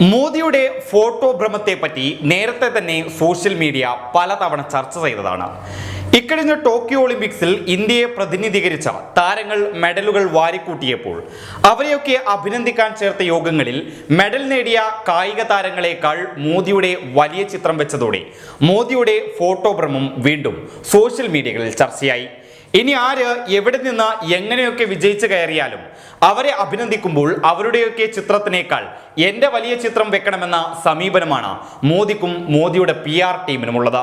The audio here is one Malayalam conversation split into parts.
മോദിയുടെ ഫോട്ടോ ഭ്രമത്തെ പറ്റി നേരത്തെ തന്നെ സോഷ്യൽ മീഡിയ പലതവണ ചർച്ച ചെയ്തതാണ്. ഇക്കഴിഞ്ഞ ടോക്കിയോ ഒളിമ്പിക്സിൽ ഇന്ത്യയെ പ്രതിനിധീകരിച്ച താരങ്ങൾ മെഡലുകൾ വാരിക്കൂട്ടിയപ്പോൾ അവരെയൊക്കെ അഭിനന്ദിക്കാൻ ചേർത്ത യോഗങ്ങളിൽ മെഡൽ നേടിയ കായിക താരങ്ങളെക്കാൾ മോദിയുടെ വലിയ ചിത്രം വെച്ചതോടെ മോദിയുടെ ഫോട്ടോ ഭ്രമം വീണ്ടും സോഷ്യൽ മീഡിയകളിൽ ചർച്ചയായി. ഇനി ആര് എവിടെ നിന്ന് എങ്ങനെയൊക്കെ വിജയിച്ചു കയറിയാലും അവരെ അഭിനന്ദിക്കുമ്പോൾ അവരുടെയൊക്കെ ചിത്രത്തിനേക്കാൾ എന്റെ വലിയ ചിത്രം വെക്കണമെന്ന സമീപനമാണ് മോദിക്കും മോദിയുടെ പി ആർ ടീമിനുമുള്ളത്.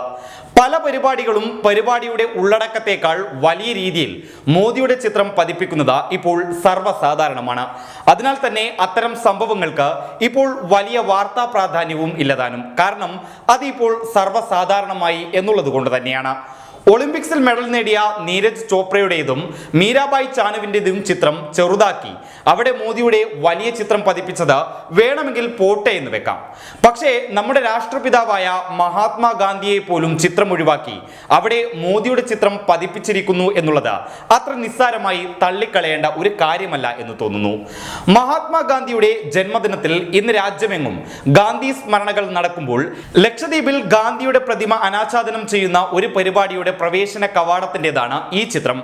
പല പരിപാടികളും പരിപാടിയുടെ ഉള്ളടക്കത്തേക്കാൾ വലിയ രീതിയിൽ മോദിയുടെ ചിത്രം പതിപ്പിക്കുന്നത് ഇപ്പോൾ സർവസാധാരണമാണ്. അതിനാൽ തന്നെ അത്തരം സംഭവങ്ങൾക്ക് ഇപ്പോൾ വലിയ വാർത്താ പ്രാധാന്യവും ഇല്ലതാനും കാരണം അതിപ്പോൾ സർവസാധാരണമായി എന്നുള്ളത് കൊണ്ട് തന്നെയാണ്. ഒളിമ്പിക്സിൽ മെഡൽ നേടിയ നീരജ് ചോപ്രയുടേതും മീരാബായ് ചാനുവിന്റെതും ചിത്രം ചെറുതാക്കി. അവിടെ മോദിയുടെ വലിയ ചിത്രം പതിപ്പിച്ചത് വേണമെങ്കിൽ പോട്ടെ എന്ന് വെക്കാം. പക്ഷേ നമ്മുടെ രാഷ്ട്രപിതാവായ മഹാത്മാഗാന്ധിയെ പോലും ചിത്രം ഒഴിവാക്കി. അവിടെ മോദിയുടെ ചിത്രം പതിപ്പിച്ചിരിക്കുന്നു എന്നുള്ളത് അത്ര നിസ്സാരമായി തള്ളിക്കളയേണ്ട ഒരു കാര്യമല്ല എന്ന് തോന്നുന്നു. മഹാത്മാഗാന്ധിയുടെ ജന്മദിനത്തിൽ ഇന്ന് രാജ്യമെങ്ങും ഗാന്ധി സ്മരണകൾ നടക്കുമ്പോൾ ലക്ഷദ്വീപിൽ ഗാന്ധിയുടെ പ്രതിമ അനാച്ഛാദനം ചെയ്യുന്ന ഒരു പരിപാടിയുടെ പ്രവേശന കവാടത്തിന്റെതാണ് ഈ ചിത്രം.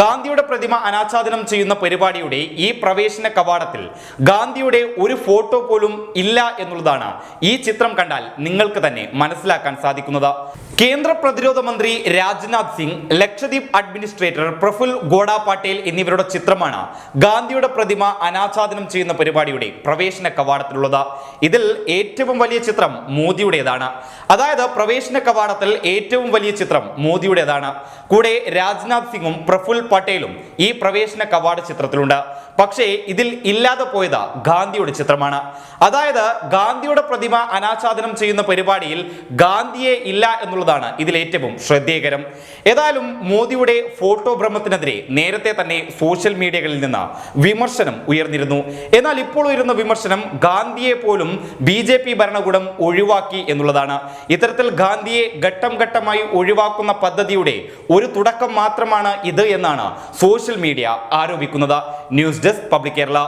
ഗാന്ധിയുടെ പ്രതിമ അനാച്ഛാദനം ചെയ്യുന്ന പരിപാടിയുടെ ഈ പ്രവേശന കവാടത്തിൽ ഗാന്ധിയുടെ ഒരു ഫോട്ടോ പോലും ഇല്ല എന്നുള്ളതാണ് ഈ ചിത്രം കണ്ടാൽ നിങ്ങൾക്ക് തന്നെ മനസ്സിലാക്കാൻ സാധിക്കുന്നത്. കേന്ദ്ര പ്രതിരോധ മന്ത്രി രാജ്നാഥ് സിംഗ് ലക്ഷദ്വീപ് അഡ്മിനിസ്ട്രേറ്റർ പ്രഫുൽ ഗോഡ പാട്ടേൽ എന്നിവരുടെ ചിത്രമാണ് ഗാന്ധിയുടെ പ്രതിമ അനാച്ഛാദനം ചെയ്യുന്ന പരിപാടിയുടെ പ്രവേശന കവാടത്തിലുള്ളത്. ഇതിൽ ഏറ്റവും വലിയ ചിത്രം മോദിയുടേതാണ്. അതായത് പ്രവേശന കവാടത്തിൽ ഏറ്റവും വലിയ ചിത്രം മോദിയുടേതാണ്. കൂടെ രാജ്നാഥ് സിംഗും പ്രഫുൽ പട്ടേലും ഈ പ്രവേശന കവാട ചിത്രത്തിലുണ്ട്. പക്ഷേ ഇതിൽ ഇല്ലാതെ പോയത് ഗാന്ധിയുടെ ചിത്രമാണ്. അതായത് ഗാന്ധിയുടെ പ്രതിമ അനാച്ഛാദനം ചെയ്യുന്ന പരിപാടിയിൽ ഗാന്ധിയെ ഇല്ല എന്നുള്ളതാണ് ഇതിൽ ഏറ്റവും ശ്രദ്ധേയകരം. ഏതായാലും മോദിയുടെ ഫോട്ടോ ഭ്രമത്തിനെതിരെ നേരത്തെ തന്നെ സോഷ്യൽ മീഡിയകളിൽ നിന്ന് വിമർശനം ഉയർന്നിരുന്നു. എന്നാൽ ഇപ്പോൾ ഉയരുന്ന വിമർശനം ഗാന്ധിയെ പോലും ബി ജെ പി ഭരണകൂടം ഒഴിവാക്കി എന്നുള്ളതാണ്. ഇത്തരത്തിൽ ഗാന്ധിയെ ഘട്ടം ഘട്ടമായി ഒഴിവാക്കുന്ന പദ്ധതിയുടെ ഒരു തുടക്കം മാത്രമാണ് ഇത് എന്നാണ് സോഷ്യൽ മീഡിയ ആരോപിക്കുന്നത്. News desk public Kerala.